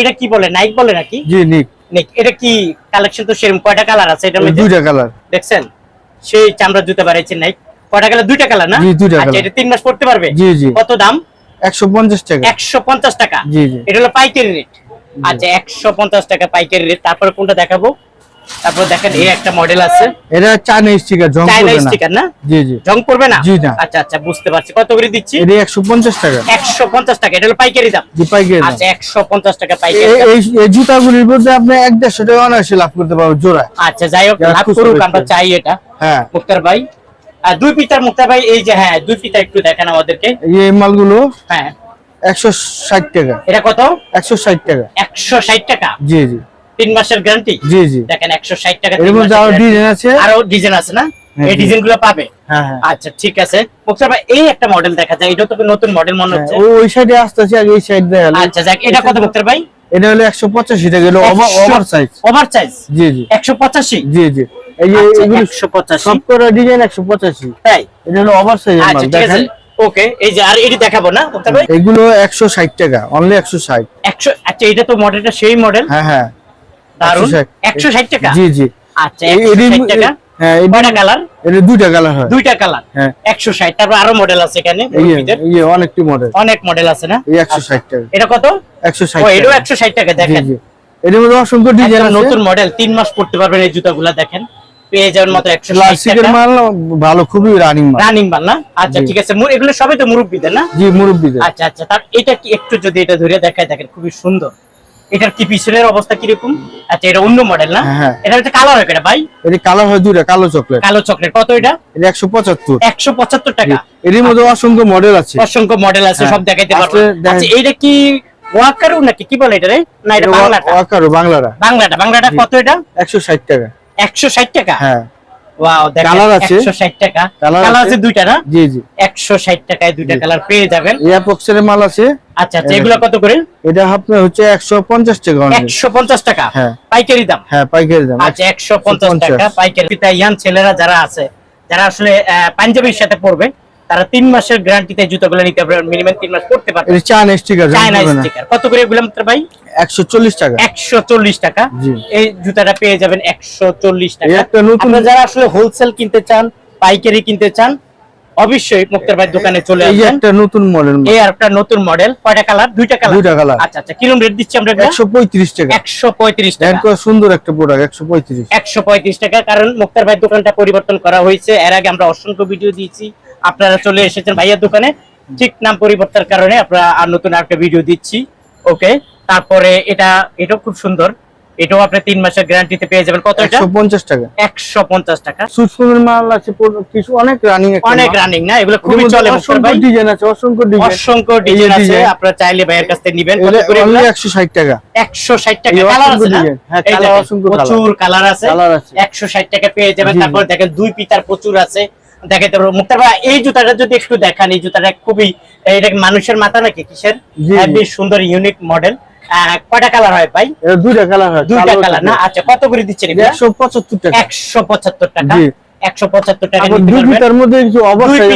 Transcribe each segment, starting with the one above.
এটা কি বলে? নাইক বলে নাকি? জি নিক নিক এটা কি কালেকশন তো সেরকম? কয়টা কালার আছে? এটা মধ্যে দুইটা কালার দেখছেন? সেই চামড়া জুতা বাড়াইছে নাইক কয়টা কালার দুইটা কালার না? জি, দুইটা আচ্ছা এটা তিন মাস পড়তে পারবে? জি জি। কত দাম? একশো পঞ্চাশ টাকা। একশো পঞ্চাশ টাকা। জি জি। এটা হলো পাইকারি রেট আচ্ছা একশো পঞ্চাশ টাকা পাইকারি রেট তারপরে কোনটা দেখাবো? তারপর দেখেন এই একটা মডেল আছে। এটা চায়না স্টিকার জং করবে না? স্টিকার না? জি জি। জং পড়বে না? জি না। আচ্ছা আচ্ছা বুঝতে পারছি। কত করে দিচ্ছি? এটা একশো পঞ্চাশ টাকা। একশো পঞ্চাশ টাকা। এটা হলো পাইকারি দাম। জি পাইকারি দাম। আচ্ছা একশো পঞ্চাশ টাকা পাইকারি এই। এই- জুতাগুলির মধ্যে আপনি এক দেড়শো টাকা অনায়াসে লাভ করতে পারবেন জোড়ায় আচ্ছা যাই হোক লাভ করুক আমরা চাই এটা। হ্যাঁ। মুক্তার ভাই। আর দুই পিতার মুক্তার ভাই এই যে হ্যাঁ দুই পিতা একটু দেখেন আমাদেরকে। এই মালগুলো হ্যাঁ। একশো ষাট টাকা। এটা কত? একশো ষাট টাকা। একশো ষাট টাকা। জি জি। তিন মাসের গ্যারান্টি জি জি। দেখেন একশো ষাট টাকা এর মধ্যে আরও ডিজাইন আছে? আরও ডিজাইন আছে না? হ্যাঁ, এই। ডিজাইনগুলো পাবে? হ্যাঁ হ্যাঁ। আচ্ছা ঠিক আছে। মুক্তার ভাই এই একটা মডেল দেখা যায়। এটা তো নতুন মডেল মনে হচ্ছে? ওই সাইডে আসতে আছে আগে এই সাইড দেখালে আচ্ছা যাক এটা কত মুক্তার ভাই? এটা হলো একশো পঁচাশি টাকা এটা ওভার সাইজ ওভার সাইজ জি জি। একশো পঁচাশি? জি জি। এই যে আচ্ছা, এগুলো একশো পঁচাশি। সব করা ডিজাইন একশো পঁচাশি। তাই? এটা হলো ওভার সাইজ আচ্ছা দেখেন। ওকে এই যে আর এটি দেখাবো না মুক্তার ভাই? এগুলো একশো ষাট টাকা অনলি একশো ষাট। একশো আচ্ছা এটা তো মডেলটা সেই মডেল হ্যাঁ হ্যাঁ। দারুণ 160 টাকা? জি জি। আচ্ছা এই- একশো এরই- ষাট টাকা? হ্যাঁ এই- কালার? এটা দুইটা কালার হয়। দুইটা কালার? হ্যাঁ। একশো ষাট। তারপর আরও মডেল আছে এখানে এই অনেকটি মডেল অনেক মডেল আছে না? এই একশো ষাট টাকা। এটা কত? একশো ষাট ও এটাও টাকা। একশো ষাট টাকা দেখেন। জি। মধ্যে অসংখ্য ডিজাইন আছে নতুন মডেল তিন মাস পড়তে পারবেন এই জুতাগুলা দেখেন। পেয়ে যাওয়ার মতো মাল ভালো খুবই রানিং মাল। রানিং মাল না? আচ্ছা ঠিক আছে। এগুলো সবই তো মুরব্বীদের না? জি মুরব্বীদের। আচ্ছা আচ্ছা। তার এটা কি একটু যদি এটা ধরে দেখায় দেখেন খুবই সুন্দর। এটার কি পিছনের অবস্থা কীরকম? আচ্ছা এটা অন্য মডেল না? হ্যাঁ, হ্যাঁ। এটা হচ্ছে কালার হয় এটা ভাই? এটি কালার হয় দুইটা কালো চকলেট কালো চকলেট কত এটা? এটা একশো পঁচাত্তর। একশো পঁচাত্তর টাকা। এর মধ্যে অসংখ্য মডেল আছে। অসংখ্য মডেল আছে হ্যাঁ। সব দেখাইতে পারব। আচ্ছা এইটা কি ওয়াকারু নাকি? কি বলে এটা রে? না এটা বাংলাটা। ওয়াকারো বাংলাটা। বাংলাটা। বাংলাটা কত এটা? একশো ষাট টাকা। একশো ষাট টাকা? হ্যাঁ। ওয়াও দেখেন কালার আছে। একশো ষাট টাকা। কালার কালার আছে। আছে দুইটা না? জি জি। একশো ষাট টাকায় দুইটা। কালার পেয়ে যাবেন। এয়ারপক্সের মাল আছে। আচ্ছা আচ্ছা এগুলো কত করে? এটা আপনার হচ্ছে একশো পঞ্চাশ টাকা only। একশো পঞ্চাশ টাকা? হ্যাঁ। পাইকারি দাম? হ্যাঁ পাইকারি দাম। আচ্ছা 150 টাকা। পাইকারি। পিতা ইয়ান ছেলেরা যারা আছে যারা আসলে পাঞ্জাবির সাথে পড়বে তারা তিন মাসের গ্যারান্টিতে জুতোগুলো নিতে পারবে মিনিমাম তিন মাস পড়তে পারবে। এটা চায়না স্টিকার চায়না স্টিকার কত করে এগুলো মাত্র ভাই? একশো চল্লিশ টাকা। একশো চল্লিশ টাকা। এই জুতাটা পেয়ে যাবেন একশো চল্লিশ এই টাকা একটা নতুন আপনারা যারা আসলে হোলসেল কিনতে চান পাইকারি কিনতে চান অবশ্যই মুক্তার ভাই দোকানে চলে এই একটা নতুন মডেল এই আর একটা নতুন মডেল কয়টা কালার দুইটা কালার দুইটা কালার আচ্ছা আচ্ছা কিরম রেট দিচ্ছি আমরা একশো পঁয়ত্রিশ টাকা। একশো পঁয়ত্রিশ দেখেন টাকা কত সুন্দর একটা প্রোডাক্ট একশো পঁয়ত্রিশ। একশো পঁয়ত্রিশ টাকা কারণ মুক্তার ভাই দোকানটা পরিবর্তন করা হয়েছে। এর আগে আমরা অসংখ্য ভিডিও দিয়েছি। আপনারা চলে এসেছেন ভাইয়ার দোকানে। ঠিক নাম পরিবর্তনের কারণে আমরা আর নতুন একটা ভিডিও দিচ্ছি। ওকে তারপরে এটা এটাও খুব সুন্দর। এটাও আপনি তিন মাসের গ্যারান্টিতে পেয়ে যাবেন। কত এটা? একশো পঞ্চাশ টাকা। একশো পঞ্চাশ টাকা। সুটফুমের মাল আছে কিছু অনেক রানিং অনেক রানিং না এগুলো খুবই চলে মুক্তার অসংখ্য ভাই। ডিজাইন আছে অসংখ্য ডিজাইন অসংখ্য ডিজাইন আছে আপনারা চাইলে ভাইয়ের কাছ থেকে নিবেন। কত করে অনলি এগুলো? একশো ষাট টাকা। একশো ষাট টাকা। কালার আছে না? হ্যাঁ, দেখেন, অসংখ্য। প্রচুর কালার আছে। কালার আছে। একশো ষাট টাকা পেয়ে যাবেন। তারপর দেখেন দুই পিতার প্রচুর আছে। দেখাতে পারব। মুক্তার ভাই এই জুতাটা যদি একটু দেখান এই জুতাটা খুবই এটা মানুষের মাথা নাকি কিসের? হ্যাঁ, বেশ সুন্দর ইউনিক মডেল কয়টা কালার হয় ভাই? দুইটা কালার হয় দুইটা কালার না? আচ্ছা কত করে দিচ্ছেন একশো পঁচাত্তর টাকা। একশো পঁচাত্তর টাকা? জি। একশো পঁচাত্তর টাকা দুই পারবেন। মধ্যে কিছু অবশ্যই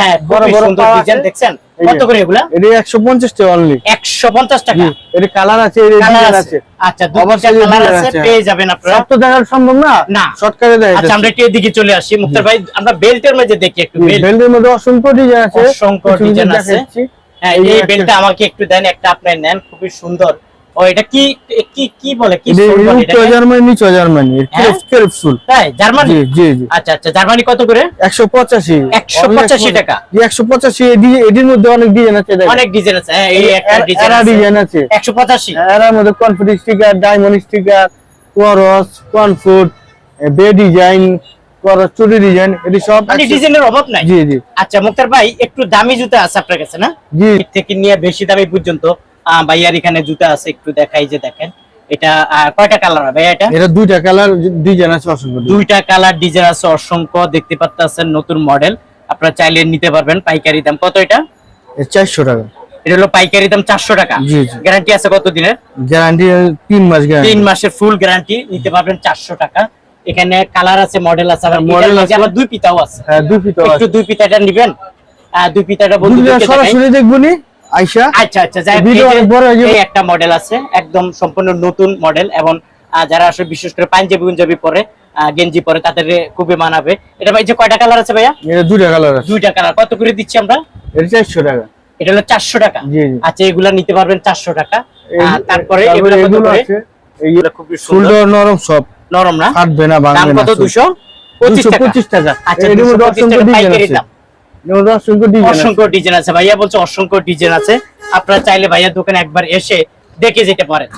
হ্যাঁ বড় বড় ডিজাইন দেখছেন? কত করে এগুলা? এটা একশো পঞ্চাশ টাকা অনলি একশো পঞ্চাশ টাকা। এটা কালার আছে এর ডিজাইন আছে। আচ্ছা দুটো কালার আছে। পেয়ে যাবেন আপনারা। সব তো দেখা সম্ভব না? না। শর্টকাটে দেয় আচ্ছা আমরা একটু এদিকে চলে আসি। মুক্তার ভাই আমরা বেল্টের মধ্যে দেখি একটু বেল্ট বেল্টের মধ্যে অসংখ্য ডিজাইন আছে। অসংখ্য ডিজাইন আছে। হ্যাঁ এই বেল্টটা আমাকে একটু দেন একটা আপনি নেন খুবই সুন্দর। ও এটা কি কি কি বলে? কি? জার্মানি নিচ জার্মানি? ক্রেপসুল তাই জার্মানি? জি জি আচ্ছা আচ্ছা জার্মানি কত করে? একশো পঁচাশি। 185 টাকা। একশো পঁচাশি এটির মধ্যে অনেক ডিজাইন আছে। অনেক ডিজাইন আছে হ্যাঁ এই একটা ডিজাইন আছে। ডিজাইন আছে। একশো পঁচাশি। এর মধ্যে কনফিডেন্স স্টিকার ডায়মন্ড স্টিকার কোরস কনফুট বে ডিজাইন কোরস চুরি ডিজাইন এটি সব মানে ডিজাইনের অভাব নাই? জি জি। আচ্ছা মুক্তার ভাই একটু দামি জুতা আছে আপনার কাছে না? জি। থেকে নিয়ে বেশি দামি পর্যন্ত। ভাইয়ার এখানে জুতা আছে একটু দেখাই যে দেখেন। এটা কয়টা কালার হবে এটা? এটা দুইটা কালার ডিজাইন আছে অসংখ্য দুইটা। কালার ডিজাইন আছে অসংখ্য দেখতে পাচ্ছেন নতুন মডেল আপনারা চাইলে নিতে পারবেন পাইকারি দাম। কত এটা? এ চারশো টাকা। এটা হলো পাইকারি দাম চারশো টাকা। জি জি। গ্যারান্টি আছে কত দিনের গ্যারান্টি তিন মাস তিন গ্যারান্টি মাসের ফুল গ্যারান্টি নিতে পারবেন চারশো টাকা। এখানে কালার আছে মডেল আছে। আবার Model model আছে আছে। আবার দুই পিতাও আছে। হ্যাঁ দুই ফিট একটু দুই পিতাটা নিবেন। দুই পিতাটা দেখাই। সরাসরি দেখব নি? আইসা? আচ্ছা আচ্ছা যাই ভিডিও অনেক বড় হয়ে এই একটা মডেল আছে একদম সম্পূর্ণ নতুন মডেল এবং যারা আসলে বিশেষ করে পাঞ্জাবি গুঞ্জাবি পরে গেঞ্জি পরে তাদের খুবই মানাবে। এটা ভাই যে কয়টা কালার আছে ভাইয়া? এটা দুইটা কালার আছে। দুইটা কালার কত করে দিচ্ছি আমরা? এটা চারশো টাকা। এটা হলো চারশো টাকা। জি জি। আচ্ছা এগুলা নিতে পারবেন চারশো টাকা। তারপরে তারপরে এগুলো কত করে? খুবই সুন্দর। নরম সব। নরম না? ফাটবে না দাম ভাঙবে না কত? পঁচিশ টাকা। পঁচিশ টাকা। আচ্ছা এর 225 টাকা পাইকারি দাম। অসংখ্য ডিজাইন আছে। অসংখ্য ডিজাইন আছে। ভাইয়া বলছে অসংখ্য ডিজাইন আছে। আপনারা চাইলে ভাইয়ার দোকানে একবার এসে দেখে যেতে পারেন।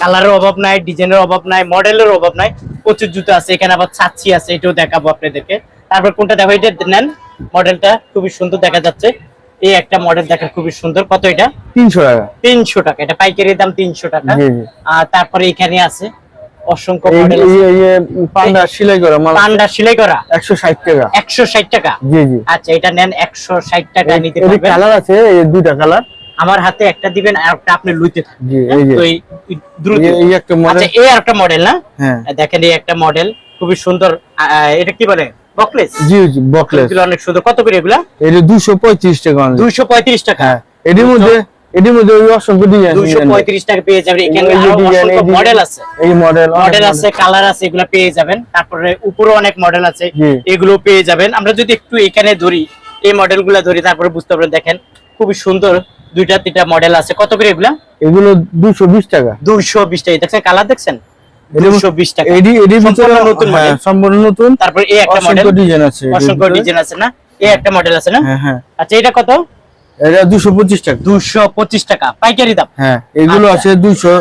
কালারের অভাব নাই ডিজাইনের অভাব নাই মডেলের অভাব নাই। প্রচুর জুতো আছে এখানে আবার ছাচ্ছি আছে এটাও দেখাবো আপনাদেরকে। তারপর কোনটা দেখো এটা নেন মডেলটা খুবই সুন্দর দেখা যাচ্ছে। এই একটা মডেল দেখা খুবই সুন্দর। কত এটা? তিনশো টাকা। তিনশো টাকা। এটা পাইকারি দাম তিনশো টাকা। আর তারপরে এখানে আছে অসংখ্য এই মডেল এই- এই যে পান্ডা সেলাই করা পান্ডা সেলাই করা? একশো ষাট টাকা। একশো ষাট টাকা? জি জি। আচ্ছা এটা নেন একশো ষাট টাকা নিতে পারবেন। কালার আছে দুইটা কালার। আমার হাতে একটা দিবেন আর একটা আপনি লুইতে জি এই যে। দ্রুত একটা মডেল আচ্ছা এই একটা মডেল না? হ্যাঁ। দেখেন এই একটা মডেল খুবই সুন্দর এটা কি বলে? বকলেস? জি জি বকলেস। অনেক সুন্দর। কত করে এগুলা? এটা দুশো পঁয়ত্রিশ টাকা only। দুইশো পঁয়ত্রিশ টাকা। হ্যাঁ। এটির মধ্যে এটির মধ্যে ওই অসংখ্য ডিজাইন দুইশো পঁয়ত্রিশ টাকা পেয়ে যাবেন। এখানে আরও অসংখ্য মডেল আছে। এই মডেল মডেল আছে কালার আছে এগুলো পেয়ে যাবেন। তারপরে উপরে অনেক মডেল আছে এগুলো পেয়ে যাবেন। আমরা যদি একটু এখানে ধরি এই মডেলগুলা ধরি তারপরে বুঝতে পারবেন দেখেন খুবই সুন্দর দুইটা তিনটা মডেল আছে। কত করে এগুলা? এগুলো দুশো বিশ টাকা। দুইশো বিশ টাকা। দেখছেন কালার দেখছেন? এটা- দুইশো বিশ টাকা। এডি এডি ভিতরে সম্পূর্ণ নতুন হ্যাঁ, model। সম্পূর্ণ নতুন। তারপর এই একটা মডেল অসংখ্য ডিজাইন আছে। অসংখ্য। ডিজাইন আছে না? এই একটা মডেল আছে না? হ্যাঁ হ্যাঁ। আচ্ছা এটা কত? এটা দুশো পঁচিশ টাকা। দুশো পঁচিশ টাকা পাইকারি দাম। হ্যাঁ এগুলো আচ্ছা। আছে 200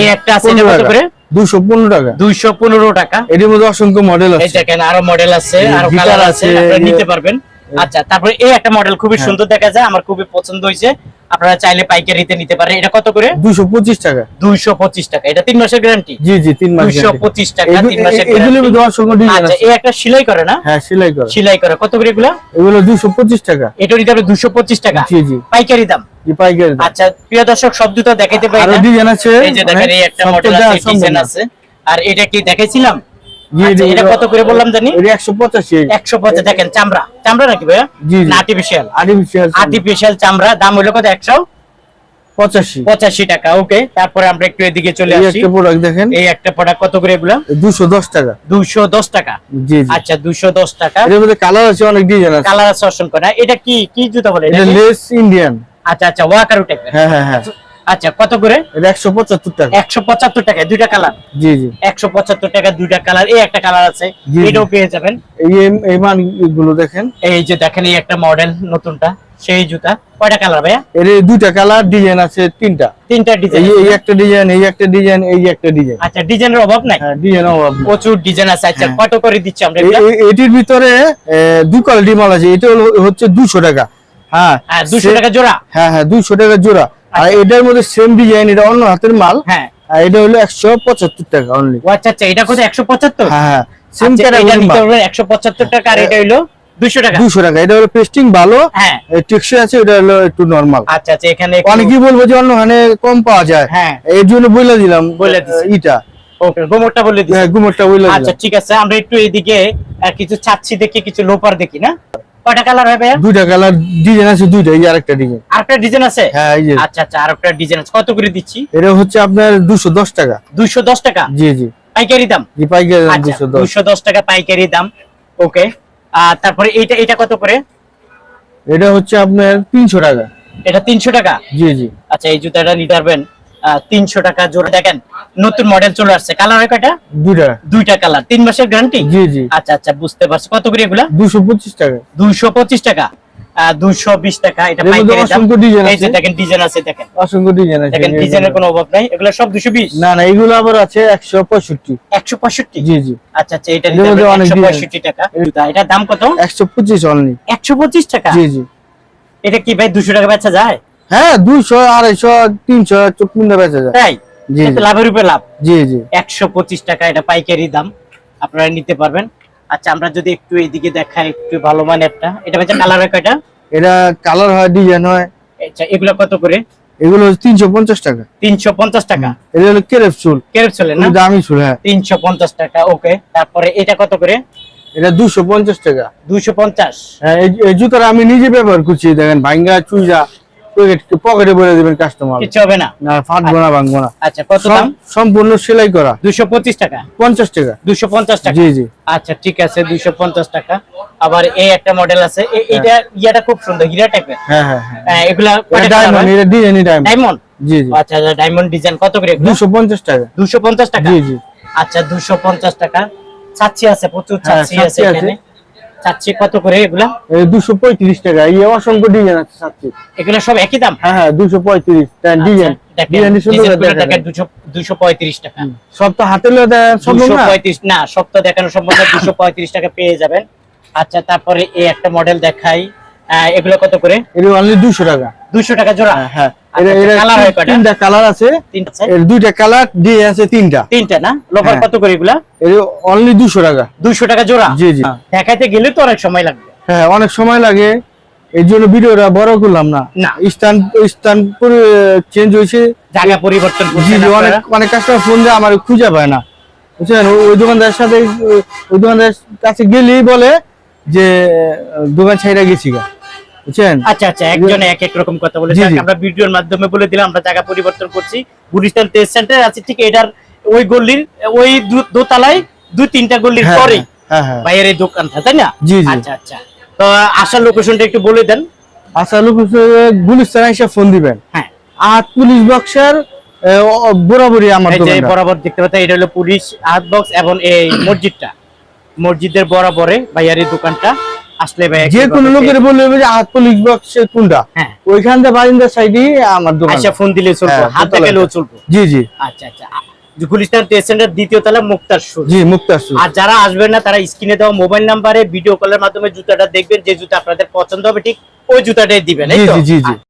এই একটা আছে এটা কত করে? দুশো পনেরো টাকা। দুইশো পনেরো টাকা। এর মধ্যে অসংখ্য মডেল এই আছে দেখেন আরও মডেল আছে আরও কালার আছে আছে, আপনারা নিতে পারবেন। আচ্ছা তারপরে এই একটা মডেল খুবই হ্যাঁ। সুন্দর দেখা যায় আমার খুবই পছন্দ হয়েছে। আপনারা চাইলে পাইকারিতে নিতে পারেন। এটা কত করে? দুশো পঁচিশ টাকা। দুইশো পঁচিশ টাকা। এটা তিন মাসের গ্যারান্টি জি জি তিন মাস দুইশো পঁচিশ টাকা তিন মাসের এগুলোর guarantee। মধ্যে অসংখ্য ডিজাইন আচ্ছা এই একটা সেলাই করে না? হ্যাঁ সেলাই করে। সেলাই করে। কত করে এগুলা? এগুলো দুশো পঁচিশ টাকা। এটা নিতে হবে দুশো পঁচিশ টাকা। জি জি। পাইকারি দাম? জি পাইকারি দাম। আচ্ছা প্রিয় দর্শক সব দুটো দেখাইতে পারি আরও ডিজাইন আছে। এই যে দেখেন এই একটা মডেল আছে ডিজাইন আছে। আর এটা কি দেখাইছিলাম? এটা কত করে বললাম জানি? দেখেন চামড়া। চামড়া নাকি। আর্টিফিশিয়াল আর্টিফিশিয়াল আর্টিফিশিয়াল চামড়া। দাম হলো কত? টাকা ওকে তারপরে আমরা একটু এদিকে চলে এই আসি। একটা প্রোডাক্ট দেখেন। এই একটা প্রোডাক্ট কত করে এগুলা? দুশো দশ টাকা। দুইশো দশ টাকা। জি জি। আচ্ছা টাকা। এর মধ্যে কালার আছে অনেক ডিজাইন আছে। কালার আছে অসংখ্য। না এটা কি? কি জুতা বলে? এটা এটা লেস ইন্ডিয়ান আচ্ছা আচ্ছা ওয়াকারু টাইপের হ্যাঁ হ্যাঁ হ্যাঁ। আচ্ছা কত করে? এটা একশো পঁচাত্তর টাকা। একশো পঁচাত্তর টাকা দুইটা কালার? জি জি। একশো পঁচাত্তর টাকা দুইটা কালার এই একটা কালার আছে। এটাও পেয়ে যাবেন। এই এই মানগুলো দেখেন। এই যে দেখেন এই একটা মডেল নতুনটা সেই জুতা। কয়টা কালার ভাইয়া? এর দুইটা কালার ডিজাইন আছে তিনটা। তিনটা ডিজাইন এই একটা ডিজাইন এই একটা ডিজাইন এই একটা ডিজাইন। আচ্ছা ডিজাইনের অভাব নাই? হ্যাঁ ডিজাইন অভাব প্রচুর ডিজাইন আছে। আচ্ছা হ্যাঁ। কত করে দিচ্ছি আমরা এটির ভিতরে দুই কোয়ালিটি মাল আছে। এটা হলো হচ্ছে দুশো টাকা। হ্যাঁ হ্যাঁ দুশো সে- টাকা জোড়া? হ্যাঁ হ্যাঁ দুইশো টাকা জোড়া। আর আচ্ছা। এটার মধ্যে সেম ডিজাইন এটা অন্য হাতের মাল। হ্যাঁ। আর এটা হলো একশো পঁচাত্তর টাকা অনলি আচ্ছা আচ্ছা এটা কত একশো পঁচাত্তর? হ্যাঁ হ্যাঁ। সেম আচ্ছা, এটা ক্যাটাগরি নিতে মাল। পারবেন একশো পঁচাত্তর টাকা আর এটা হইল দুশো টাকা। দুশো টাকা। এটা হলো পেস্টিং ভালো হ্যাঁ। টেক্সচার আছে এটা হলো একটু নরমাল আচ্ছা আচ্ছা এখানে অনেকেই বলব যে অন্য হানে কম পাওয়া যায়। হ্যাঁ। এই জন্য বলে দিলাম বলে দিছি। ইটা ওকে গোমরটা বলে দিচ্ছি হ্যাঁ, গুমরটা বলে আচ্ছা ঠিক আছে আমরা একটু এদিকে আহ, কিছু ছাচ্ছি দেখি কিছু লোপার দেখি না? কয়টা কালার হবে? দুইটা কালার ডিজাইন আছে দুইটা এই আরেকটা ডিজাইন আরেকটা ডিজাইন আছে? হ্যাঁ এই যে। আচ্ছা আচ্ছা আরেকটা ডিজাইন আছে। কত করে দিচ্ছি? এটা হচ্ছে আপনার দুশো দশ টাকা। দুইশো দশ টাকা? জি জি। পাইকারি দাম? জি পাইকারি দাম আচ্ছা দুশো দশ। দুইশো দশ টাকা পাইকারি দাম। ওকে। আর তারপরে এটা এটা কত করে? এটা হচ্ছে আপনার তিনশো টাকা। এটা তিনশো টাকা? জি জি। আচ্ছা এই জুতাটা নিতে পারবেন। তিনশো টাকা জোড়া। দেখেন নতুন মডেল চলে আসছে। কালার কয়টা? দুইটা। দুইটা কালার তিন মাসের গ্যারান্টি জি জি। আচ্ছা আচ্ছা বুঝতে পারছি। কত করে এগুলা? দুশো পঁচিশ টাকা। দুইশো পঁচিশ টাকা। এটা দাম। অসংখ্য ডিজাইন আছে। দেখেন ডিজাইন আছে দেখেন। ডিজাইন আছে। দেখেন ডিজাইনের কোনো অভাব নাই। এগুলো সব দুশো বিশ? না না এগুলো আবার আছে একশো একশো জি জি। আচ্ছা আচ্ছা এটা একশো টাকা। জুতা, দাম কত? একশো পঁচিশ অনলি একশো পঁচিশ টাকা? জি জি। এটা কি ভাই দুশো টাকা বেচা যায়? হ্যাঁ দুইশো আড়াইশো তিনশো চুক্তিন্দা বেচা যায়। তাই? জি লাভের উপরে লাভ। জি জি। একশো পঁচিশ টাকা এটা পাইকারি দাম। আপনারা নিতে পারবেন। আচ্ছা আমরা যদি একটু এদিকে দেখাই একটু ভালো মানেরটা এটা বেচা কালার হয় কয়টা? এটা কালার হয় ডিজাইন হয়। আচ্ছা এগুলো কত করে? এগুলো হচ্ছে তিনশো পঞ্চাশ টাকা। তিনশো পঞ্চাশ টাকা? এটা হলো কেরেপ চুল। কেরপ চলে না? দামি চুল হ্যাঁ। তিনশো পঞ্চাশ টাকা ওকে। তারপরে এটা কত করে? এটা দুশো পঞ্চাশ টাকা। দুইশো পঞ্চাশ। হ্যাঁ এই জুতাটা আমি নিজে ব্যবহার করছি দেখেন ভাঙ্গা চুইজা। পকেটে বলে দিবেন কাস্টমার কিছু হবে না। না ফাটবো না ভাঙবো না। আচ্ছা কত দাম? সম্পূর্ণ সেলাই করা। দুশো পঁচিশ টাকা। পঞ্চাশ টাকা। দুশো পঞ্চাশ টাকা? জি জি। আচ্ছা ঠিক আছে টাকা। আবার এই একটা মডেল আছে। এটা ইয়াটা খুব সুন্দর হীরা টাইপের হ্যাঁ হ্যাঁ হ্যাঁ। এগুলা ডায়মন্ড এটা ডিজাইন ডায়মন্ড ডায়মন্ড জি জি। আচ্ছা ডায়মন্ড ডিজাইন কত করে এগুলো? দুশো পঞ্চাশ টাকা। দুশো পঞ্চাশ টাকা? জি জি। আচ্ছা দুশো পঞ্চাশ টাকা। চাচ্ছি আছে প্রচুর হ্যাঁ, আছে আছে। এখানে। চাচ্ছি কত করে এগুলা? দুশো পঁয়ত্রিশ টাকা এই অসংখ্য ডিজাইন আছে সাথে এগুলো সব একই দাম? হ্যাঁ হ্যাঁ দুশো পঁয়ত্রিশ ডিজাইন যাবেন। আচ্ছা তারপরে এই একটা মডেল দেখাই। এগুলো কত করে? দুশো টাকা। দুশো টাকা জোড়া? হ্যাঁ। হ্যাঁ আচ্ছা, হয়? তিনটা কালার আছে? এর দুইটা কালার দিয়ে আছে তিনটা। তিনটা না? লোভার হ্যাঁ। কত করে এগুলা? অনলি দুশো টাকা। দুশো টাকা জোড়া? জি জি। দেখাইতে গেলে তো অনেক সময় লাগবে। হ্যাঁ অনেক সময় লাগে। এই জন্য ভিডিওটা বড় করলাম না। না। স্থান স্থান চেঞ্জ হয়েছে। জায়গা পরিবর্তন জি করছেন জি অনেক অনেক কাস্টমার ফোন দিয়ে আমার খুঁজে পায় না। বুঝছেন? ওই- ওই দোকানদারের সাথে ওই দোকানদারের কাছে গেলেই বলে যে দোকান ছাইরা গেছি গা। বুঝছেন? আচ্ছা আচ্ছা একজনে এক এক রকম কথা বলে জি, যাক, জি। আমরা ভিডিওর মাধ্যমে বলে দিলাম আমরা জায়গা পরিবর্তন করছি। গুলিস্তান টেস্ট সেন্টার আছে ঠিক এটার ওই গল্লির ওই দোতলায় দুই তিনটা গল্লির পরে ভাইয়ের এই দোকানটা তাই না। আচ্ছা আচ্ছা। তো আসার লোকেশনটা একটু বলে দেন। আচ্ছা লোক গুলিস্তান এসে ফোন দিবেন। হ্যাঁ। আট পুলিশ বক্সের বরাবরই আমার দোকানটা। বরাবর দেখতে পাচ্ছেন এটা হলো পুলিশ হাত বক্স এবং এই মসজিদটা। মসজিদের বরাবরে ভাইয়ার এই দোকানটা। আসলে ভাই যে কোনো লোকের বললে যে পুলিশ বক্সে কোনটা? হ্যাঁ। ওইখান থেকে বারিন্দার সাইডে আমার দোকান। আচ্ছা ফোন দিলে চলবো। হ্যাঁ, হাত গেলেও চলবে। জি জি। আচ্ছা আচ্ছা। গুলিস্তান টেস্ট সেন্টার দ্বিতীয় তলা মুক্তার সুর। জি মুক্তার সুর। আর যারা আসবেন না তারা স্ক্রিনে দেওয়া মোবাইল নাম্বারে ভিডিও কলের মাধ্যমে জুতাটা দেখবেন। যে জুতা আপনাদের পছন্দ হবে ঠিক ওই জুতাটাই দিবেন? জি জি জি।